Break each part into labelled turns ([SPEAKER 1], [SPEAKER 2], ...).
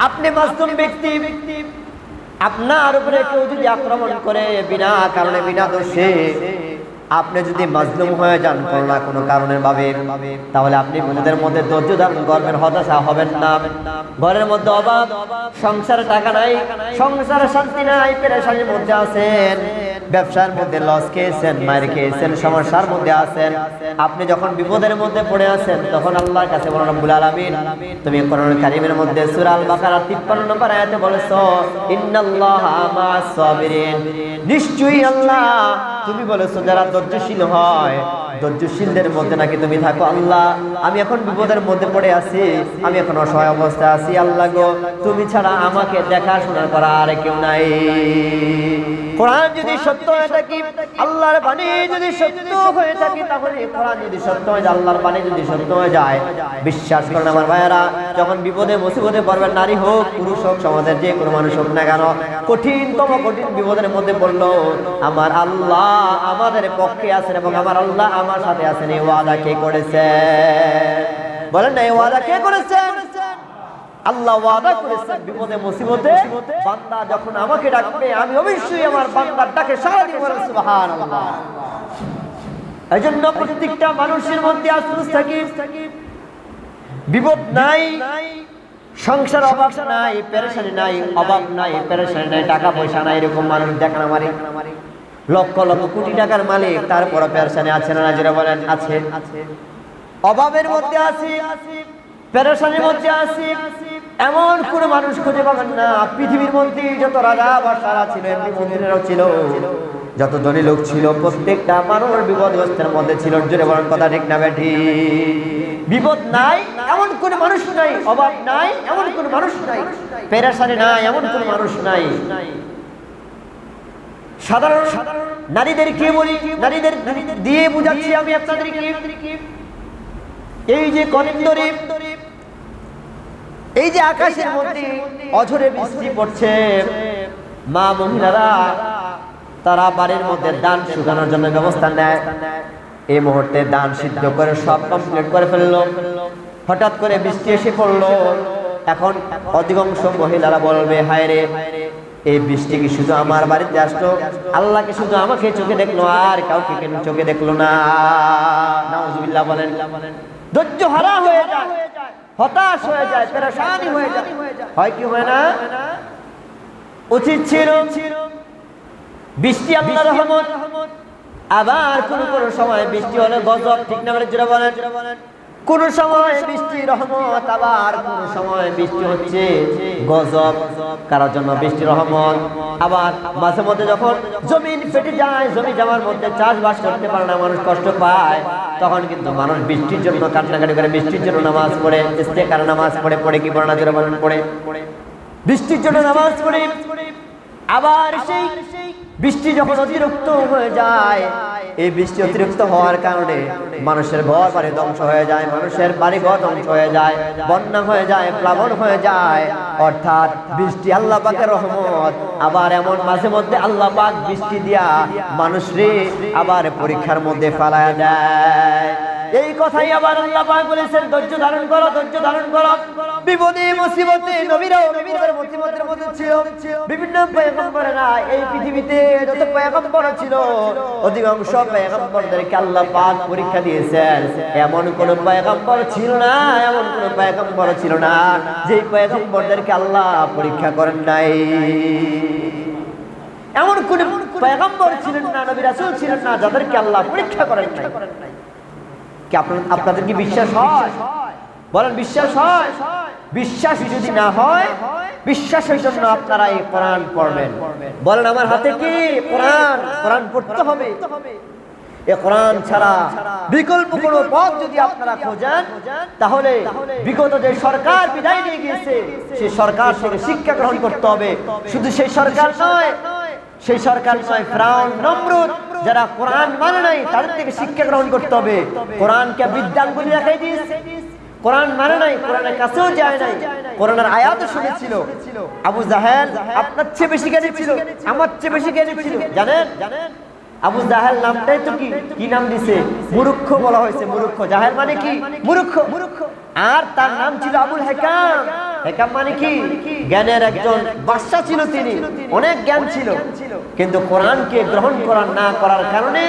[SPEAKER 1] আপনি মাসুম ব্যক্তি আপনার উপরে কেউ যদি আক্রমণ করে বিনা কারণে বিনা দোষে আপনি যদি মাজলুম হয়ে যান কোনো না কোনো কারণের ভাবে তাহলে আপনি নিজেদের মধ্যে ধৈর্য ধারণ করবেন, হতাশা হবেন না। ঘরের মধ্যে অভাব, সংসারে টাকা নাই, সংসারে শান্তি নাই, পেরেশানির মধ্যে আছেন, ব্যবসার মধ্যে লস খেয়েছেন, মায়ের খেয়েছেন, সমস্যার মধ্যে আছেন। আপনি যখন বিপদের মধ্যে পড়ে আছেন, তখন আল্লাহর কাছে বলেন, রব্বুল আলামিন, তুমি কোরআন কারীমের মধ্যে সূরা আল বাকারা 53 নম্বর আয়াতে বলেছ, ইন্নাল্লাহা মা'আস সাবিরিন নিশ্চয়ই আল্লাহ, তুমি বলেছ, যারা ধৈর্যশীল হয়। ধৈর্যশীলদের মধ্যে নাকি তুমি থাকো? আল্লাহ, আমি এখন বিপদের মধ্যে পড়ে আছি, আমি এখন অসহায় অবস্থায় আছি। আল্লাহ গো, তুমি ছাড়া আমাকে দেখাশোনা করা আর কেউ নাই। কোরআন যদি সত্য হয়ে থাকি, আল্লাহর বাণী যদি সত্য হয়ে তাহলে কোরআন যদি সত্য হয়ে যায়, আল্লাহর বাণী যদি সত্য হয়ে যায়, বিশ্বাস করেন আমার ভাইয়েরা, যখন বিপদে, মুসিবতে পড়বেন, নারী হোক, পুরুষ হোক, সমাজের যে কোনো মানুষ হোক না কেন, কঠিনতম, কঠিন বিপদের মধ্যে পড়ল, আমার আল্লাহ আমাদের পক্ষে আছেন এবং আমার আল্লাহ আমার সাথে আছেন, এই ওয়াদা কে করেছে? বলেন না, এই ওয়াদা কে প্রত্যেকটা মানুষের মধ্যে বিপদ নাই, সংসার অভাব নাই, পেরেশানি নাই, অভাব নাই, পেরেশানি নাই, টাকা পয়সা নাই, এরকম মানুষ দেখান আমারে। লক্ষ লক্ষ কোটি টাকার মালিক তারপর পেরেশানি আছে না যেটা বলেন, আছে। অভাবের মধ্যে আছি, পেরেশানির মধ্যে আছি, এমন কোন মানুষ খুঁজে পাবেন না। পৃথিবীর মধ্যে যত রাজা বা সারা ছিল, এমনি মন্দিরেরও ছিল। যত ধনী লোক ছিল, প্রত্যেকটা মানুষ বিপদগ্রস্তের মধ্যে ছিল, জোরে বলেন কথা ঠিক না বেঠি বিপদ নাই, এমন কোন মানুষ নাই, অভাব নাই, এমন কোন মানুষ নাই, পেরেশানি নাই, এমন কোন মানুষ নাই। সাধারণ নারীদেরকে বলি? নারীদের দিয়ে বুঝাচ্ছি আমি আপনাদেরকে। এই যে করিন্দরে এই যে আকাশের মধ্যে অঝরে বৃষ্টি পড়ছে, মা মহিলারা তারা বাড়ির মধ্যে দান শুকানোর জন্য ব্যবস্থা নেয়। এই মুহূর্তে দান সিদ্ধ করে সব কমপ্লিট করে ফেলল। হঠাৎ করে বৃষ্টি এসে পড়ল। এখন অধিকাংশ মহিলারা বলবে, হায় রে এই বৃষ্টি কি শুধু আমার বাড়িতে আসলো? আল্লাহকে শুধু আমাকে চোখে দেখল আর কাউকে কেন চোখে দেখল না? নাউজুবিল্লাহ বলেন। ধৈর্য হারা হয়ে যায় হতাশ হয়ে যায় পেরেশানি হয়ে যায়। হয় কি হয় না? উচিত ছিল বৃষ্টি আল্লাহ রহমত। আবার কোন কোন সময় বৃষ্টি হলে গজব ঠিক না বলে বলেন? কোন সময় বৃষ্টি, রহমত, আবার কোন সময় বৃষ্টি হচ্ছে। গজব কারোর জন্য বৃষ্টি, রহমত। আবার মাঝে মধ্যে যখন জমিন ফেটে যায়, জমি জামার মধ্যে চাষবাস করতে পারে না, মানুষ কষ্ট পায়, তখন কিন্তু মানুষ বৃষ্টির জন্য কান্নাকাটি করে, বৃষ্টির জন্য নামাজ পড়ে, ইস্তেকার নামাজ পড়ে পড়ে কি পড়ে না, জোরে পড়ে। বৃষ্টির জন্য নামাজ পড়ে, আবার সেই বৃষ্টি যখন অতিরিক্ত হয়ে যায় এই বৃষ্টি অতিরিক্ত হওয়ার কারণে মানুষের ঘর বাড়ি ধ্বংস হয়ে যায় মানুষের বাড়ি ঘর ধ্বংস হয়ে যায় বন্যা হয়ে যায় প্লাবন হয়ে যায়। অর্থাৎ বৃষ্টি আল্লাহ পাকের রহমত। আবার এমন মাঝে মধ্যে আল্লাহ পাক বৃষ্টি দিয়া মানুষরে আবার পরীক্ষার মধ্যে ফালায় দেয়। এই কথাই আবার আল্লাহ পাক বলেছেন, ধৈর্য ধারণ করো, ধৈর্য ধারণ করো। বিপদে, মুসিবতে নবীরাও নবীদের মুসিবতের মধ্যে ছিল। বিভিন্ন পয়গম্বরেরা এই পৃথিবীতে যত পয়গম্বর ছিল, অধিকাংশ পয়গম্বরদেরকে আল্লাহ পাক পরীক্ষা দিয়েছেন। এমন কোন পয়গম্বর ছিল না, এমন কোন পয়গম্বর ছিল না যে পয়গম্বরদেরকে আল্লাহ পরীক্ষা করেন নাই। এমন কোন পয়গম্বর ছিলেন না, নবী রাসূল ছিলেন না, যাদেরকে আল্লাহ পরীক্ষা করেন নাই। কি আপনাদের কি বিশ্বাস হয়? বলেন বিশ্বাস হয়? বিশ্বাস যদি না হয় বিশ্বাসের জন্য আপনারা এই কোরআন পড়বেন। বলেন আমার হাতে কি কোরআন? কোরআন পড়তে হবে? এ কোরআন ছাড়া বিকল্প কোন পথ যদি আপনারা খোঁজেন তাহলে বিগত যে সরকার বিদায় নিয়ে গিয়েছে সেই সরকার থেকে শিক্ষা গ্রহণ করতে হবে। শুধু সেই সরকার নয় সেই সরকার নয় ফ্রাউন নমরুদ যারা কোরআন মানে নাই, তাদের থেকে শিক্ষা গ্রহণ করতে হবে। কোরআনকে বিদ্যাঙ্গুলি দেখাই দিয়েছে কোরআন মানে নাই, কোরআনের কাছেও যায় নাই। কোরআনের আয়াতও শুনেছিল। আবু জাহেল আপনার চেয়ে বেশি জ্ঞানী ছিল, আমার চেয়ে বেশি জ্ঞানী ছিল। জানেন? জানেন আবু জাহেল নামটাই তো কি? কি নাম দিছে? মুরুক্ষ বলা হয়েছে, মুরুক্ষ। জাহেল মানে কি? মুরুক্ষ মুরুক্ষ। আর তার নাম ছিল আবুল হেকাম। হেকাম মানে কি? জ্ঞানের একজন বাদশা ছিল তিনি। অনেক জ্ঞান ছিল। কিন্তু কোরআনকে গ্রহণ করার না করার কারণে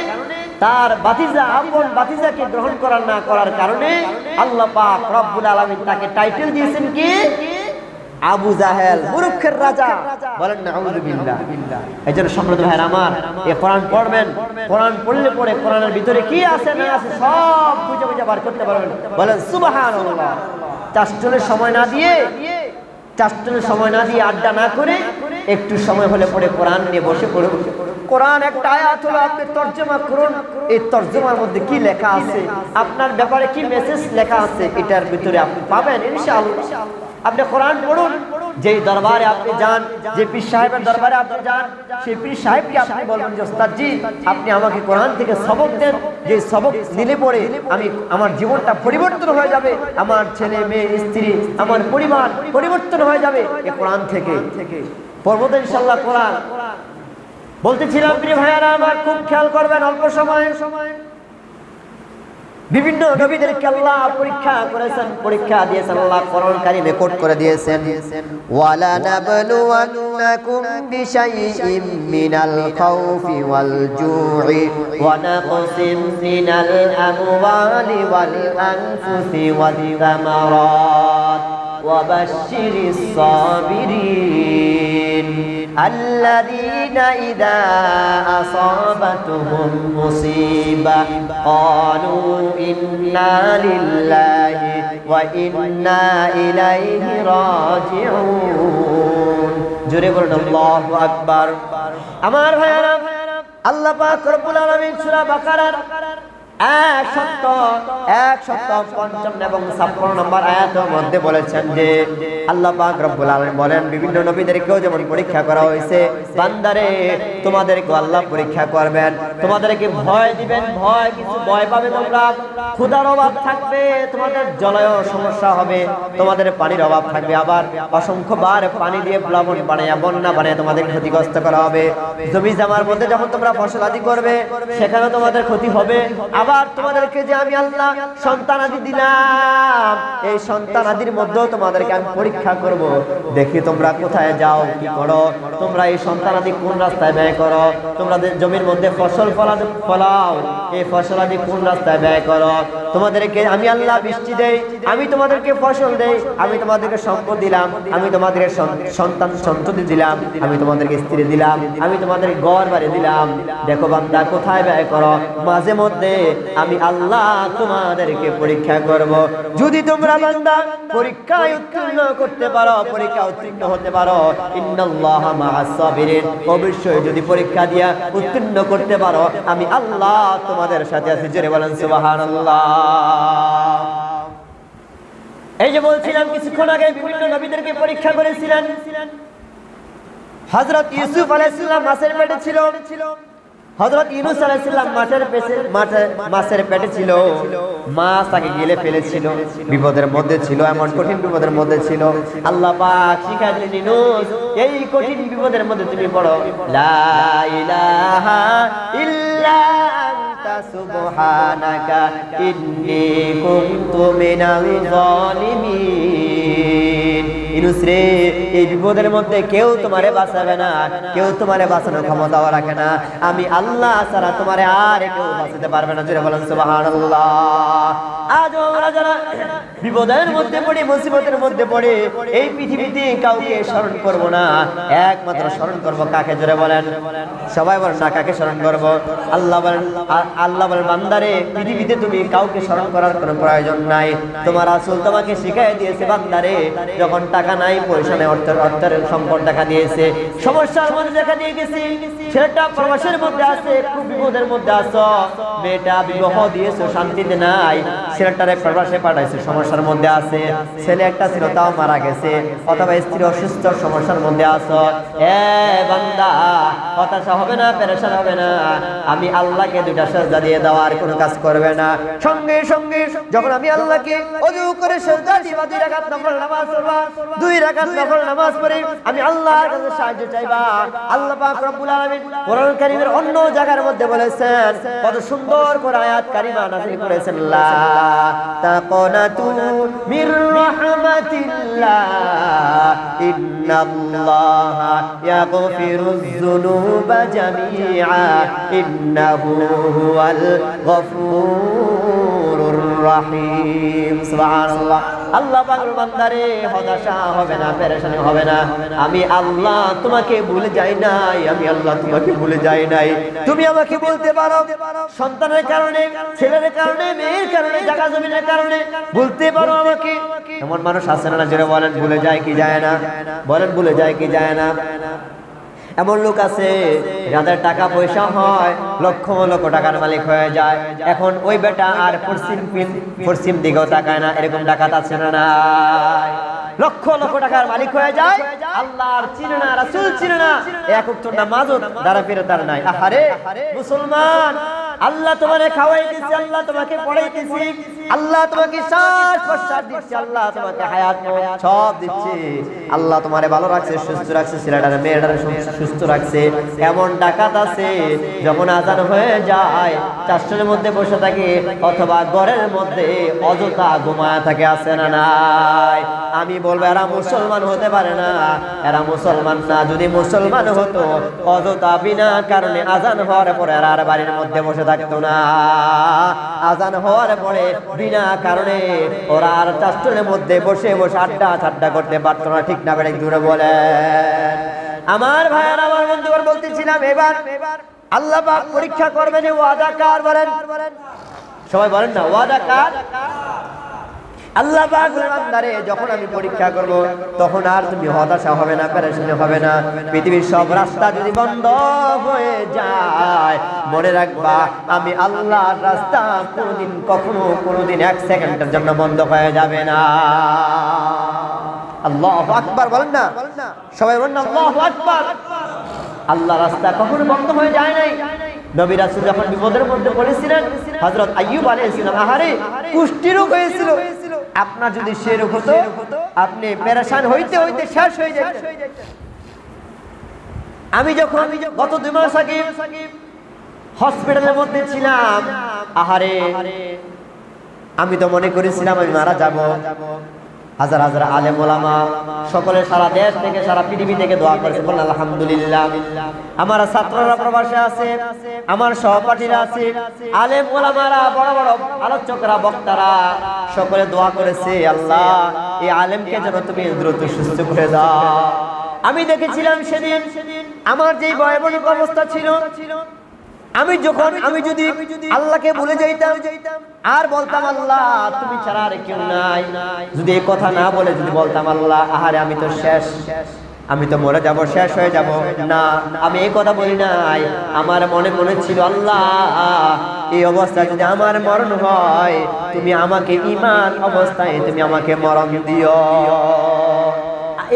[SPEAKER 1] তার বাতিজা আপন বাতিজাকে গ্রহণ করার না করার কারণে আল্লাহ পাক রব্বুল আলামিন তাকে টাইটেল দিয়েছেন কি? আবু জাহেল মুরুখের রাজা। বলেন না আউযুবিল্লাহ এই জন্য সম্মানিত ভাইয়ের আমার এই কোরআন পড়বেন। কোরআন পড়লে পরে কোরআনের ভিতরে কি আছে না আছে সব খুঁজে খুঁজে বার করতে পারবেন। বলেন সুবহানাল্লাহ। চাষটনের সময় না দিয়ে চাষটনের সময় না দিয়ে আড্ডা না করে একটু সময় হলে পরে কোরআন নিয়ে বসে পড়ুন। কোরআন একটা আয়াত হলো, আপনি তর্জমা করুন। এই তর্জমার মধ্যে কি লেখা আছে? আপনার ব্যাপারে কি মেসেজ লেখা আছে? এটার ভিতরে আপনি পাবেন, ইনশাআল্লাহ। আপনি কোরআন পড়ুন যেই দরবারে আপনি যান, যে পীর সাহেবের দরবারে আপনি যান, সেই পীর সাহেবকে আপনি বলবেন যে ওস্তাদ জি আপনি আমাকে কোরআন থেকে সবক দেন। যে সবক নিলে পরে আমি আমার জীবনটা পরিবর্তন হয়ে যাবে। আমার ছেলে, মেয়ে, স্ত্রী, আমার পরিবার পরিবর্তন হয়ে যাবে এই কোরআন থেকে। পর্বত ইনশাল্লাহ কোরআন। বলতেছিলাম, প্রিয় ভাইয়ারা, আমার খুব খেয়াল করবেন, অল্প সময়ের সময় বিভিন্ন নবীদেরকে আল্লাহ পরীক্ষা করেছেন, পরীক্ষা দিয়েছেন, আল্লাহ করণ রেকর্ড করে দিয়েছেন। ওয়ালা নাবলুওয়ান্নাকুম বিশাইইম মিনাল খাউফি ওয়াল জুই ওয়া নাকসিম মিনাল আমওয়ালি ওয়াল আনফুসি ওয়াল থামারাত ওয়াবাশশিরিস সাবিরিন الذين إذا أصابتهم مصيبة قالوا إنا لله وإنا إليه راجعون জোরে বলুন আল্লাহু আকবার আমার ভাইয়ারা আল্লাহ পাক রব্বুল আলামিন সূরা বাকারার এক সত্য এক সত্য পঞ্চম এবং ছাপ্পান্ন নম্বর আয়াতের মধ্যে বলেছেন যে, আল্লাহ পাক রব্বুল আলামিন বলেন, বিভিন্ন নবীদেরকেও যেমন পরীক্ষা করা হয়েছে, বান্দারে তোমাদেরকে আল্লাহ পরীক্ষা করবেন। তোমাদেরকে ভয় দিবেন, ভয়, কিছু ভয় পাবে তোমরা। ক্ষুধার অভাব থাকবে, তোমাদের জলয় সমস্যা হবে, তোমাদের পানির অভাব থাকবে। আবার অসংখ্য বার পানি দিয়ে প্লাবন বানাইয়া, বন্যা বানিয়ে তোমাদের ক্ষতিগ্রস্ত করা হবে। জমি জামার মধ্যে যখন তোমরা ফসল আদি করবে সেখানে তোমাদের ক্ষতি হবে। আবার তোমাদেরকে যে আমি আল্লাহ সন্তান আদি দিলাম, এই সন্তান আদির মধ্যেও তোমাদেরকে আমি পরীক্ষা করব। দেখি তোমরা কোথায় যাও, কি করো? তোমরা এই সন্তান আদি কোন রাস্তায় ব্যয় করো? তোমাদের জমির মধ্যে ফসল ফলা ফলাও, এই ফসল আদি কোন রাস্তায় ব্যয় করো? তোমাদেরকে আমি আল্লাহ বৃষ্টি দেই, আমি তোমাদেরকে ফসল দেই, আমি তোমাদেরকে সম্পদ দিলাম, আমি তোমাদের সন্তান সন্ততি দিলাম, আমি তোমাদেরকে স্ত্রী দিলাম, আমি তোমাদের গড় বাড়ি দিলাম। দেখো বান্দা, কোথায় ব্যয় করো? মাঝে মধ্যে আমি আল্লাহ তোমাদেরকে পরীক্ষা করব। যদি তোমরা বান্দা পরীক্ষায় উত্তীর্ণ করতে পারো, পরীক্ষা উত্তীর্ণ হতে পারো, ইন্নাল্লাহ মাআস সাবিরিন। অবশ্যই যদি পরীক্ষা দিয়া উত্তীর্ণ করতে পারো, আমি আল্লাহ তোমাদের সাথে আছি। জোরে বলেন, সুবহানাল্লাহ। এই যে বলছিলাম, কিছুক্ষণ আগে বিভিন্ন নবীদেরকে পরীক্ষা করেছিলেন। হযরত ইউসুফ আলাইহিস সালাম মাছের পেটে ছিল। হযরত ইউনুস আলাইহিস সালাম মাছের পেটে মাছের পেটে ছিল। মাছ তাকে গিলে ফেলেছিল। বিপদের মধ্যে ছিল, এমন কঠিন বিপদের মধ্যে ছিল। আল্লাহ পাক শিখাই দিলেন, ইউনুস, এই কঠিন বিপদের মধ্যে তুমি পড়ো। লা ইলাহা ইল্লা আনতা সুবহানাকা, ইন্নী কুনতু মিনাল জালিমিন ইনুস রে এই বিপদের মধ্যে কেউ তোমারে বাঁচাবে না, কেউ তোমারে বাঁচানোর ক্ষমতাও রাখে না। আমি আল্লাহ ছাড়া তোমারে আর কেউ বাঁচাতে পারবে না, জোরে বলেন সুবহানাল্লাহ। তুমি কাউকে স্মরণ করার কোনো প্রয়োজন নাই। তোমার আসল তোমাকে শিখাই দিয়েছে, বান্দারে, যখন টাকা নাই, পয়সা নাই অর্থের অর্থের সংকট দেখা দিয়েছে। সমস্যার মধ্যে দেখা দিয়ে ছেলেটা প্রবাসের মধ্যে আছে বিপদের মধ্যে মেয়েটা বিবাহ শান্তিতে নাই। ছেলেটারে প্রবাসে পাঠাইছে, সমস্যার মধ্যে আছে। ছেলে একটা ছিল, তাও মারা গেছে। অথবা স্ত্রী অসুস্থ, সমস্যার মধ্যে আছো। এ বান্দা, হতাশা হবে না, পেরেশান হবে না। আমি আল্লাহকে দুইটা সাজদা দিয়ে দেওয়ার কোনো কাজ করবে না। সঙ্গে সঙ্গে, যখন আমি আল্লাহকে অজু করে সাজদা দিবা দুই রাকাত নফল নামাজ পড়বা। দুই রাকাত নফল নামাজ পড়ে আমি আল্লাহর কাছে সাহায্য চাইবা। আল্লাহ পাক রব্বুল আলামিন কোরআন কারীমের অন্য জায়গার মধ্যে বলেছেন, কত সুন্দর করে আয়াত কারিমা নাযিল করেছেন লা তাকানাতু মির রাহমাতিল্লাহ। ইন্নাল্লাহা ইয়াগফিরুয যুনুবা জামিআ। ইন্নাহু হুয়াল গফুরুর রাহিম। সুবহানাল্লাহ। আল্লাহ পাগল বান্দারে হতাশা হবে না, পেরেশানি হবে না। আমি আল্লাহ তোমাকে ভুলে যাই নাই, আমি আল্লাহ তোমাকে ভুলে যাই নাই। তুমি আমাকে বলতে পারো, সন্তানের কারণে, ছেলের কারণে, মেয়ের কারণে, জায়গা জমিনের কারণে, বলতে পারো আমাকে। এমন মানুষ আছে না জোরে বলেন ভুলে যায় কি যায় না? বলেন ভুলে যায় কি যায় না? এমন লোক আছে যাদের টাকা পয়সা হয় লক্ষ লক্ষ টাকার মালিক হয়ে যায়। এখন ওই বেটা আর পশ্চিম পশ্চিম দিকেও তাকায় না, এরকম ডাকাত আছে না না লক্ষ লক্ষ টাকার মালিক হয়ে যায়, আল্লাহর চিনে না চিনে না। এক দ্বারা ফিরে তার নাই। আহারে, মুসলমান! আল্লাহ তোমাকে খাওয়াইতেছে, আল্লাহ তোমাকে পড়াইতেছে, আল্লাহ তোমাকে শ্বাস প্রশ্বাস দিচ্ছে, আল্লাহ তোমাকে হায়াত সব দিচ্ছে। আল্লাহ তোমারে ভালো রাখছে, সুস্থ রাখছে, ছেলেটারে, মেয়েটারে সুস্থ রাখছে। এমন ডাকাত আছে, যখন আজান হয়ে যায়, চারশোর মধ্যে বসে থাকে অথবা ঘরের মধ্যে, অযথা ঘুমায় থাকে, আছে না নাই? আমি বলব, এরা মুসলমান হতে পারে না। এরা মুসলমান না। যদি মুসলমান হতো, অযথা বিনা কারণে আজান হওয়ার পরে এরা আর বাড়ির মধ্যে বসে থাকতো না। আজান হওয়ার পরে বিনা কারণে ওরা আর চাষ্টনের মধ্যে বসে বসে আড্ডা ঠাড্ডা করতে পারতো না, ঠিক না বেড়ে দূরে বলে। আমার ভাইয়ার আমার বন্ধুগণ বলতেছিলাম, এবার আল্লাহ পরীক্ষা করবেন ওয়াদা কার বলেন? সবাই বলেন না, ওয়াদা কার? আল্লাহ বান্দারে যখন আমি পরীক্ষা করব, তখন আর তুমি হতাশা হবে না, পেরেশানি হবে না। পৃথিবীর সব রাস্তা যদি বন্ধ হয়ে যায়, মনে রাখবা, আমি আল্লাহর রাস্তা কোনোদিন, কখনো কোনোদিন এক সেকেন্ডের জন্য বন্ধ হয়ে যাবে না। আল্লাহ আকবার, বলেন না। সবাই বলেন না, আল্লাহ আকবার। আল্লাহ রাস্তা কখনো বন্ধ হয়ে যায় নাই। নবী যখন বিপদের মধ্যে পড়েছিলেন হজরত আইয়ুব আলাইহিস সালাম আহারে কুষ্ঠি রোগ হয়েছিল। আপনার যদি সেরক হতো আপনি পেরেশান হইতে হইতে শেষ হয়ে যেত আমি যখন গত দুই মাস আগে হসপিটালের মধ্যে ছিলাম আহারে। আমি তো মনে করেছিলাম আমি মারা যাব। হাজার হাজার আলেম ওলামা, সকলে সারা দেশ থেকে, সারা পৃথিবী থেকে দোয়া করেছে, বললেন, আলহামদুলিল্লাহ। আমার ছাত্ররা প্রবাসে আছে, আমার সহপাঠীরা আছে, আলেম ওলামারা, বড় বড় আলোচকরা, বক্তারা, সকলে দোয়া করেছে, আল্লাহ, এই আলেমকে যেন তুমি দ্রুত সুস্থ করে দাও। আমি দেখেছিলাম সেদিন, আমার যেই ভয়াবহ অবস্থা ছিল আমি যখন আমি যদি আল্লাহকে ভুলে যাইতাম আর বলতাম আল্লাহ তুমি ছাড়া আর কেউ নাই। যদি এই কথা না বলে যদি বলতাম আল্লাহ আহারে আমি তো শেষ। আমি তো মরে যাব শেষ হয়ে যাব। না আমি এই কথা বলি নাই। আমার মনে মনে ছিল আল্লাহ এই অবস্থায় যদি আমার মরণ হয় তুমি আমাকে ইমান অবস্থায় তুমি আমাকে মরণ দিও।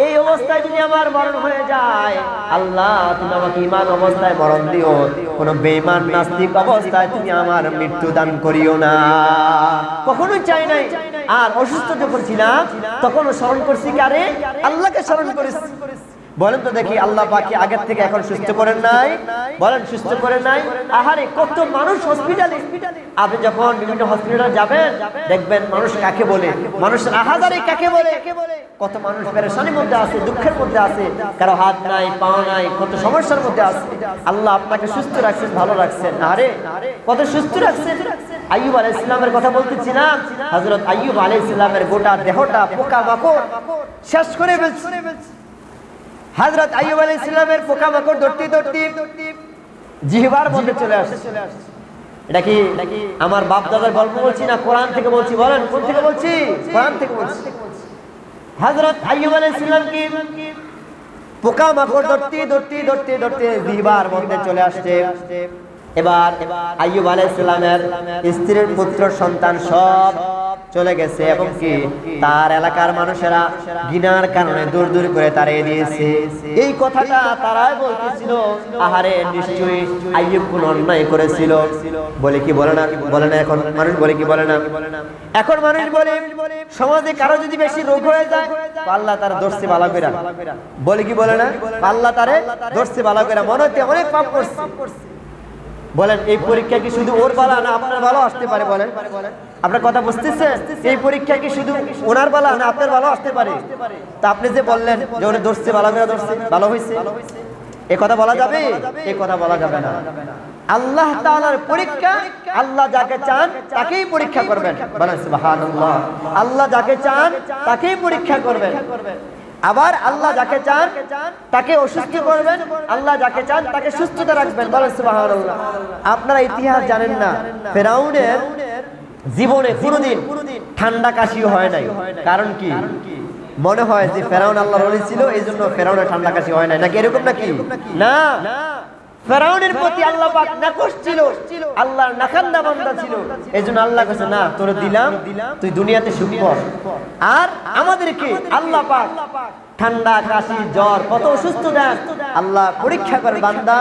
[SPEAKER 1] এই অবস্থায় যদি আমার মরণ হয়ে যায়, আল্লাহ, তুমি আমাকে ইমান অবস্থায় মরণ দিও। কোন বেমান নাস্তিক অবস্থায় তুমি আমার মৃত্যু দান করিও না। কখনোই চাই নাই। আর অসুস্থ যখন ছিলাম তখন স্মরণ করছি কারে আল্লাহকে স্মরণ করেছি। বলেন তো দেখি আল্লাহ পাকি আগের থেকে এখন সুস্থ করেন নাই? বলেন, সুস্থ করেন নাই? আহারে, কত মানুষ হসপিটালে আপনি যখন বিভিন্ন হসপিটালে যাবেন, দেখবেন মানুষ কাকে বলে? মানুষের আহাজারি কাকে বলে? কত মানুষ পেরেশানির মধ্যে আছে, দুঃখের মধ্যে আছে, কারও হাত নাই, পা নাই, কত সমস্যার মধ্যে আছে। আল্লাহ আপনাকে সুস্থ রাখছেন, ভালো রাখছেন। আরে কত সুস্থ রাখছেন। আইয়ুব আলাইহিস সালামের কথা বলতেছিলাম হযরত আইয়ুব আলাইহিস সালামের গোটা দেহটা পোকা মাকড় শেষ করে ফেলছে। হযরত আইয়ুব আলাইহিস সালামের পোকা মাকড় ধরতে ধরতে জিহবার মধ্যে চলে আসে এটা কি আমার বাপ দাদার গল্প বলছি না কোরআন থেকে বলছি? বলেন কোন থেকে বলছি? কোরআন থেকে বলছি। হযরত আইয়ুব আলাইহিস সালাম কি পোকা মাকড় ধরতে ধরতে ধরতে ধরতে জিহবার মধ্যে চলে আসছে। এবার আইয়ুব আলাইহিস সালামের স্ত্রীর পুত্র সন্তান সব চলে গেছে এবং কি তার এলাকার মানুষেরা গিনার কারণে দূর দূর করে তাড়িয়ে দিয়েছে। এই কথাটা তারাই বলতেছিল, আহারে, নিশ্চয়ই আইয়ুব কোন অন্যায় করেছিল। বলে কি বলে না? বলে না এখন? মানুষ বলে কি বলে না? এখন মানুষ বলে, সমাজে কারও যদি বেশি রোগ হয়ে যায় আল্লাহ তার দর্শে বালা কইরা। বলে কি বলে না? আল্লাহ তারে দর্শে বালা কইরা, মনে হচ্ছে অনেক পাপ করছে। বলেন, এই পরীক্ষা কি শুধু ওর বালা না আপনার ভালো আসতে পারে বলেন? আপনার কথা বুঝতেছে এই পরীক্ষা কি শুধু ওনার বালা না আপনার ভালো আসতে পারে? তা আপনি যে বললেন যে ওরে ধরছে ভালো করে ধরছে ভালো হয়েছে এ কথা বলা যাবে? এ কথা বলা যাবে না। আল্লাহ তাআলার পরীক্ষা, আল্লাহ যাকে চান তাকেই পরীক্ষা করবেন। বলেন, সুবহানাল্লাহ। আল্লাহ যাকে চান তাকেই পরীক্ষা করবেন। আবার আল্লাহ যাকে চান, তাকে অসুস্থ করবেন। আল্লাহ যাকে চান, তাকে সুস্থতা রাখবেন। বলেন আপনারা ইতিহাস জানেন না, ফেরাউনের জীবনে কোনোদিন ঠান্ডা কাশি হয় নাই। কারণ কি? মনে হয় যে ফেরাউন আল্লাহ রলি ছিল এই জন্য ফেরাউনের ঠান্ডা কাশি হয় নাই। নাকি এরকম নাকি? না। ফেরাউনের প্রতি আল্লাহ পাক নাকশ ছিল। আল্লাহর নাখান্দা বান্দা ছিল। এজন্য আল্লাহ কাছে না, তোর দিলাম, তুই দুনিয়াতে সুখ আর আমাদেরকে আল্লাহ পাক ঠান্ডা, কাশি, জ্বর, কত অসুস্থ দেন আল্লাহ পরীক্ষা করে বান্দা।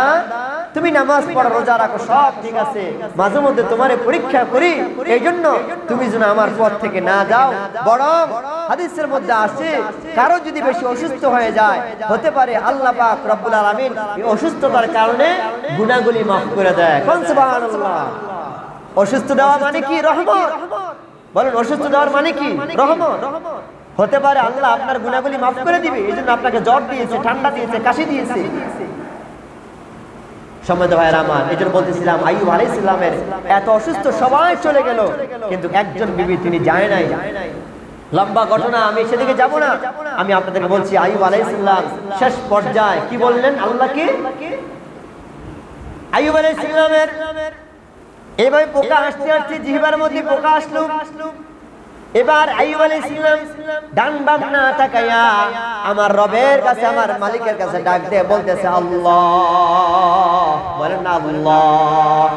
[SPEAKER 1] তুমি নামাজ পড়ো, রোজা রাখো, সব ঠিক আছে। মাঝে মধ্যে তোমারে পরীক্ষা করি। এই জন্য তুমি যেন আমার পথ থেকে না যাও। বরং হাদিসের মধ্যে আসে কারও যদি বেশি অসুস্থ হয়ে যায়, হতে পারে আল্লাহ পাক রব্বুল আলামিন এই অসুস্থতার কারণে গুনাহগুলি মাফ করে দেয়। কোন সুবহানাল্লাহ? অসুস্থ দেওয়া মানে কি? রহমত। বলেন, অসুস্থ দেওয়ার মানে কি? রহমত। হতে পারে আল্লাহ আপনার গুনাহগুলি মাফ করে দিবে, এই জন্য আপনাকে জ্বর দিয়েছে, ঠান্ডা দিয়েছে, কাশি দিয়েছে। ভাইয়ের আমার, এই জন্য বলতেছিলাম, আইয়ুব আলাইহিস সালামের এত অসুস্থ সবাই চলে গেল, কিন্তু একজন বিবি তিনি যায় নাই। লম্বা ঘটনা, আমি সেদিকে যাব না। আমি আপনাদেরকে বলছি, আইয়ুব আলাইহিস সালাম, শেষ পর্যায়ে কি বললেন আল্লাহকে? আইয়ুব আলাইহিস সালামের, এভাবে পোকা আসতে আসতে জিহবার মধ্যে পোকা আসলো। এবার ডান বাম না আমার রবের কাছে, আমার মালিকের কাছে ডাক দে বলতেছে, আল্লাহ। বলেন না আল্লাহ।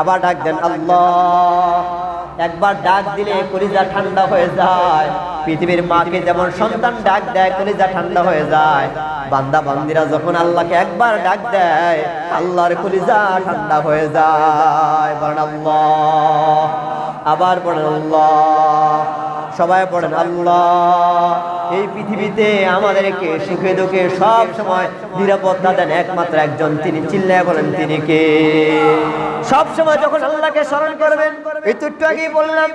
[SPEAKER 1] আবার ডাক দেন, আল্লাহ। একবার ডাক দিলে কলিজা ঠান্ডা হয়ে যায়। পৃথিবীর মাকে যেমন সন্তান ডাক দেয়, কলিজা ঠান্ডা হয়ে যায়। বান্দা, বান্দিরা যখন আল্লাহকে একবার ডাক দেয়, আল্লাহর কলিজা ঠান্ডা হয়ে যায়। বলেন আবার আল্লাহ, সবাই পড়েন আল্লাহ। এই পৃথিবীতে আমাদেরকে সুখে দুঃখে সব সময় নিরাপত্তা দেন একমাত্র একজন, তিনি চিল্লায় বলেন, তিনি কে? সব সময় যখন আল্লাহকে স্মরণ করবেন, এই তো একটু আগেই বললাম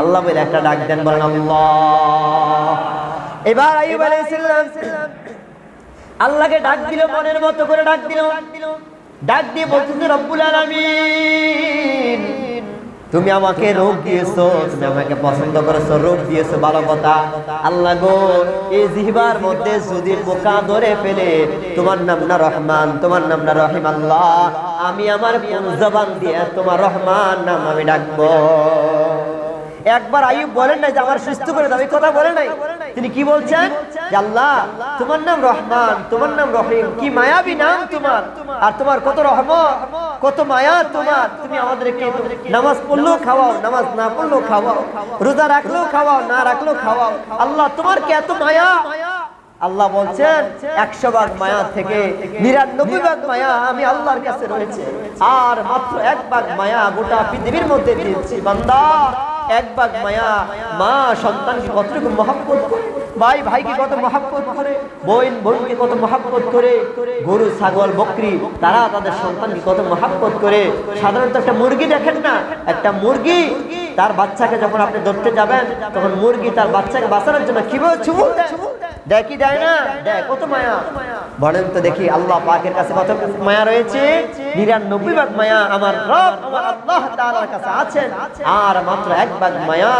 [SPEAKER 1] আল্লাহ বলে একটা ডাক দেন, বলেন এবার আল্লাহকে ডাক দিল, মনের মতো করে ডাক দিল। ডাক দিয়ে বলতেছে, রব্বুল আলামিন, তুমি আমাকে রোগ দিয়েছ, তুমি আমাকে পছন্দ করেছ, রোগ দিয়েছ, ভালো কথা। আল্লাহ গো, এই জিহবার মধ্যে যদি পোকা ধরে ফেলে, তোমার নাম না রহমান, তোমার নাম না রহিম আল্লাহ। আমি আমার জবান দিয়ে তোমার রহমান নাম আমি ডাকবো। একবার আইয়ুব বলেন নাই যে আমার সুস্থ করে এই কথা বলে নাই? তিনি কি বলছেন? আল্লাহ, তোমার নাম রহমান, তোমার নাম রহিম, কি মায়াবী নাম তোমার, আর তোমার কত রহমত, কত মায়া তোমার। তুমি আমাদেরকে নামাজ পড়লেও খাওয়াও, নামাজ না পড়লেও খাওয়াও, রোজা রাখলেও খাওয়াও, না রাখলেও খাওয়াও। আল্লাহ তোমার কি এত মায়া? আল্লাহ বলছেন, একশো ভাগ মায়া থেকে নিরানব্বই ভাগ মায়া আমি আল্লাহর কাছে রয়েছে। আর মাত্র এক ভাগ মায়া গোটা পৃথিবীর মধ্যে দিয়েছি, বান্দা। এক ভাগ মায়া, মা সন্তানকে কতটুকু মহাব্বত করে? ভাই ভাইকে কত মহাব্বত করে? বোন বোনকে কত মহাব্বত করে? গরু, ছাগল, বকরি, তারা তাদের সন্তানকে কত মহাব্বত করে? সাধারণত একটা মুরগি দেখেন না? একটা মুরগি, তার বাচ্চাকে যখন আপনি ধরতে যাবেন, তখন মুরগি তার বাচ্চাকে বাঁচানোর জন্য কীভাবে দেয়। দেয় কি দেয় না? কত মায়া? বলেন তো দেখি, আল্লাহ পাকের কাছে কত মায়া রয়েছে? নিরানব্বই ভাগ মায়া আমার রব আল্লাহ কাছে আছেন আর মাত্র এক ভাগ মায়া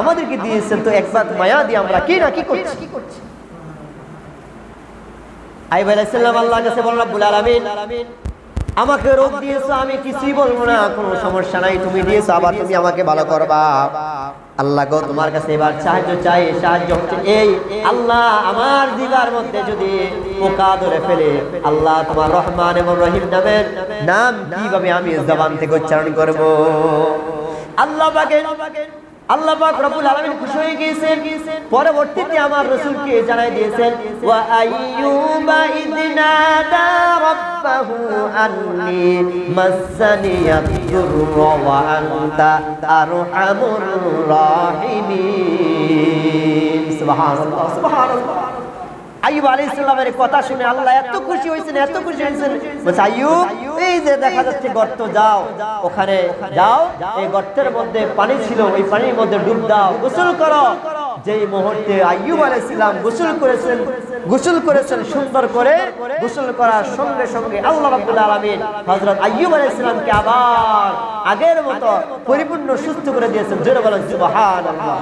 [SPEAKER 1] আমাদেরকে দিয়েছেন, তো এক ভাগ মায়া দিয়ে আমরা কি না কি করছি? রব্বুল আলামিন, আমাকে রোগ দিয়েছ, আমি কিছুই বলব না, কোনো সমস্যা নাই, তুমি দিয়েছ, আবার তুমি আমাকে ভালো করবা। আল্লাহ গো, তোমার কাছে এবার সাহায্য চাই। সাহায্য হচ্ছে এই, আল্লাহ আমার দিবার মধ্যে যদি পোকা ধরে ফেলে, আল্লাহ তোমার রহমান এবং রহিম নামের নাম কীভাবে আমি জবান থেকে উচ্চারণ করব? আল্লাহ আল্লাহ পাক খুশি হয়ে গিয়েছেন। পরবর্তীতে আমার রাসূলকে জানাই দিয়েছেন, ওয়া আইয়ুবা ইদনাদা রাব্বাহু আন্নি মাসানি ইয়াদুর ওয়া আনতা আরহামুর রাহিমিন। সুবহানাল্লাহ। সালামের কথা শুনে আল্লাহ এত খুশি হয়েছেন, এত খুশি হয়েছেন। বলছে, আইয়ুব, এই যে দেখা যাচ্ছে গর্ত, যাও, ওখানে যাও, এই গর্তের মধ্যে পানি ছিল, ওই পানির মধ্যে ডুব দাও, গোসল করো। যেই মুহূর্তে আলাইহিস সালাম গোসল করেছেন গোসল করেছেন সুন্দর করে, গোসল করার সঙ্গে সঙ্গে আল্লাহ আলামিন আইয়ুব আলাইহিস সালামকে আবার আগের মতো পরিপূর্ণ সুস্থ করে দিয়েছেন। জোরে বলেন, সুবহানাল্লাহ।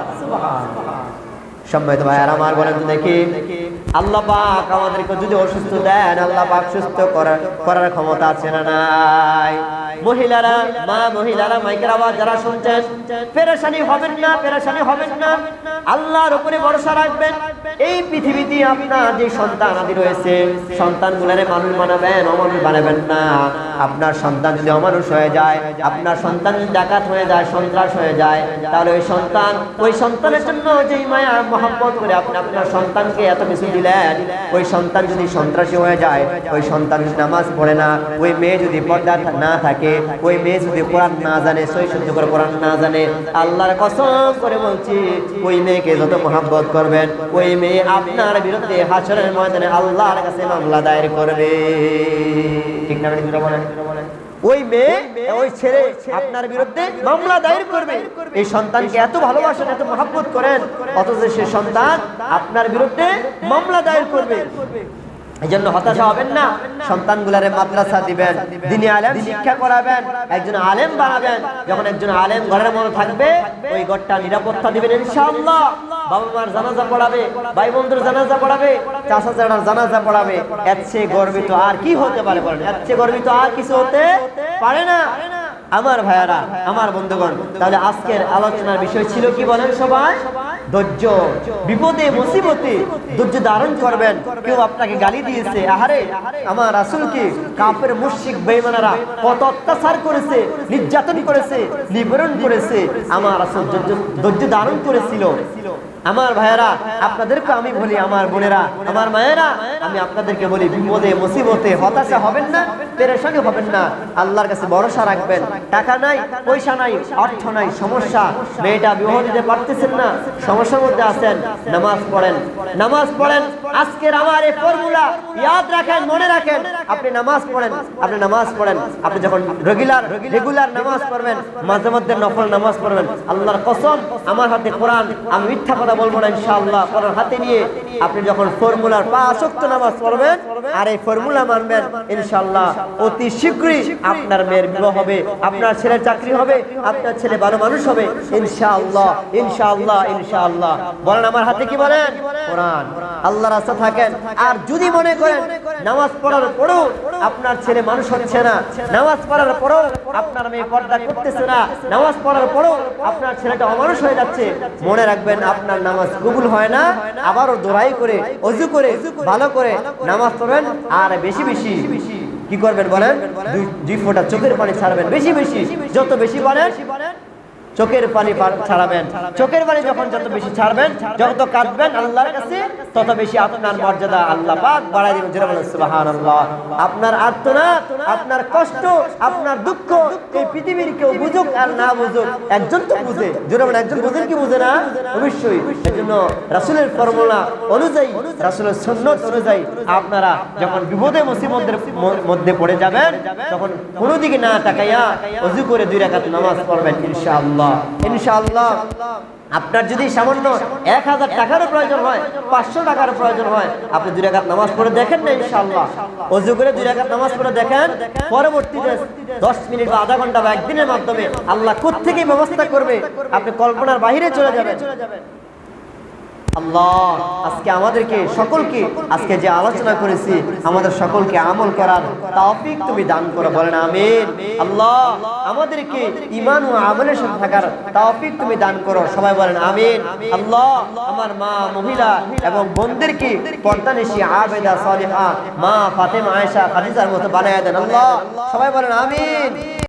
[SPEAKER 1] সম্মানিত ভাইয়ার, আমার বলেন দেখি আল্লাহ পাক আমাদেরকে যদি অসুস্থ দেন, আল্লাহ পাক সুস্থ করার করার ক্ষমতা আছে না নাই? মহিলারা, মা মহিলারা, মাইকের আওয়াজ যারা শুনছেন, পেরেশানি হবেন না, পেরেশানি হবেন না। আল্লাহর উপরে ভরসা রাখবেন। এই পৃথিবীতে আপনার যে সন্তান আদি রয়েছে, সন্তানগুলারে মানুষ বানাবেন অমানুষ বানাবেন না। আপনার সন্তান যদি অমানুষ হয়ে যায়, আপনার সন্তান যদি ডাকাত হয়ে যায়, সন্ত্রাস হয়ে যায়, তাহলে ওই সন্তান, ওই সন্তানের জন্য যেই মায়া, মহাব্বত করে আপনি আপনার সন্তানকে এত কিছু দিলেন, ওই সন্তান যদি সন্ত্রাসী হয়ে যায়, ওই সন্তান যদি নামাজ পড়ে না, ওই মেয়ে যদি পর্দা না থাকে, ওই মেয়ে যদি কোরআন না জানে, সই শুদ্ধ করে কোরআন না জানে, আল্লাহর কসম করে বলছি, ওই মেয়েকে যত মহাব্বত করবেন, ওই মেয়ে আপনার বিরুদ্ধে হাসরের ময়দানে আল্লাহর কাছে মামলা দায়ের করবে। ঠিক না বলেন? ওই মেয়ে ওই ছেলে আপনার বিরুদ্ধে মামলা দায়ের করবে। এই সন্তানকে এত ভালোবাসেন এত মহাব্বত করেন অথচ সে সন্তান আপনার বিরুদ্ধে মামলা দায়ের করবে। হতাশা হবেন না। সন্তানগুলারে মাদ্রাসা দিবেন, দিনে আলেম শিক্ষা করাবেন, একজন আলেম বানাবেন, যখন একজন আলেম ঘরের মধ্যে থাকবে, ওই ঘরটা নিরাপত্তা দিবেন ইনশাআল্লাহ। বাবা মার জানাজা পড়াবে, ভাই বন্ধুর জানাজা পড়াবে, চাষা জানাজা পড়াবে। এর চেয়ে গর্বিত আর কি হতে পারে বলেন? এর চেয়ে গর্বিত আর কিছু হতে পারে না। আমার ভাইয়ারা, আমার বন্ধুগণ, তাহলে আজকের আলোচনার বিষয় ছিল কি বলেন সবাই? ধৈর্য, বিপদে, মুসিবতে ধৈর্য ধারণ করবেন। কেউ আপনাকে গালি দিয়েছে, আহারে, আমার রাসুলকে কাফের মুশিক বেমানারা কত অত্যাচার করেছে, নির্যাতন করেছে নিবরণ করেছে, আমার রাসূল ধৈর্য ধারণ করেছিল। আমার ভাইয়েরা, আপনাদেরকে আমি বলি, আমার বোনেরা, আমার মায়েরা, আমি আপনাদেরকে বলি, বিপদে, মুসিবতে হতাশা হবেন না, পেরেশানি হবেন না। আল্লাহর কাছে ভরসা রাখবেন। টাকা নাই, পয়সা নাই, অর্থ নাই, সমস্যা। মেয়েটা বিবাহ দিতে পারতেছেন না, সমস্যার মধ্যে আছেন। নামাজ পড়েন নামাজ পড়েন। আজকের আমার এই ফর্মুলা ইয়াদ রাখেন, মনে রাখেন। আপনি নামাজ পড়েন, আপনি নামাজ পড়েন। আপনি যখন রেগুলার রেগুলার নামাজ পড়বেন, মাঝে মধ্যে নফল নামাজ পড়বেন। আল্লাহর কসম, আমার হাতে কোরআন, আমি মিথ্যা কথা বলব না ইনশাআল্লাহ। কোরআন হাতে নিয়ে আপনি যখন ফর্মুলার পাঁচ ওয়াক্ত নামাজ পড়বেন, আর এই ফর্মুলা মানবেন, ইনশাআল্লাহ, অতি শীঘ্রই আপনার মেয়ের বিবাহ হবে, আপনার ছেলের চাকরি হবে, আপনার ছেলে ভালো মানুষ হবে, ইনশাআল্লাহ ইনশাআল্লাহ ইনশাআল্লাহ। বলেন আমার হাতে কি বলেন? কোরআন। আল্লাহ রাস্তা থাকেন। আর যদি মনে করেন নামাজ পড়ার পরেও আপনার ছেলে মানুষ হচ্ছে না, নামাজ পড়ার পরেও আপনার মেয়ে পর্দা করতেছে না, নামাজ পড়ার পরেও আপনার ছেলেটা অমানুষ হয়ে যাচ্ছে, মনে রাখবেন আপনার নামাজ কবুল হয় না, আবারও দোড়াই করে, অজু করে, ভালো করে নামাজ পড়বেন, আর বেশি বেশি কি করবেন বলেন? দুই- ফোটা চোখের পানি ছাড়বেন, বেশি বেশি। যত বেশি বলেন চোখের পানি ছাড়াবেন। চোখের পানি যখন যত বেশি ছাড়বেন, যত কাঁদবেন আল্লাহর কাছে, তত বেশি আপনার মর্যাদা আল্লাহ পাক বাড়াই দিবেন। যেটা বলেন, সুবহানাল্লাহ। আপনার আর্তনাদ, আপনার কষ্ট, আপনার দুঃখ, এই পৃথিবীর কেউ বুঝুক আর না বুঝুক, একজন তো বুঝে। বলেন, একজন বুঝেন কি বুঝে না? অবশ্যই। এই জন্য রাসূলের ফর্মুলা অনুযায়ী, রাসূলের সুন্নত অনুযায়ী আপনারা যখন বিপদে, মুসিবতের মধ্যে পড়ে যাবেন, তখন কোনো দিকে না তাকাইয়া অজু করে দুই রাকাত নামাজ পড়বেন, ইনশাআল্লাহ। ইনশাআল্লাহ। আপনার যদি সামান্য এক হাজার টাকারও প্রয়োজন হয়, পাঁচশো টাকার প্রয়োজন হয়, আপনি দুই রাকাত নামাজ পড়ে দেখেন না ইনশাল্লাহ অজু করে দুই রাকাত নামাজ পড়ে দেখেন পরবর্তীতে দশ মিনিট বা আধা ঘণ্টা বা একদিনের মাধ্যমে আল্লাহ কোথেকে ব্যবস্থা করবে, আপনি কল্পনার বাহিরে চলে যাবেন। আল্লাহ, আজকে আমাদেরকে, সকলকে, আজকে যে আলোচনা করেছি, আমাদের সকলকে আমল করার তৌফিক তুমি দান করো, বলেন আমিন। আল্লাহ, আমাদেরকে ঈমান ও আমলের সাথে থাকার তৌফিক তুমি দান করো, সবাই বলেন আমিন। আল্লাহ, আমার মা, মহিলা এবং বোনদেরকে পর্দানিশি, আবেদা, সালিহা, মা ফাতেমা, আয়েশা, খাদিজার মতো বানায় দেন। আল্লাহ, সবাই বলেন আমিন।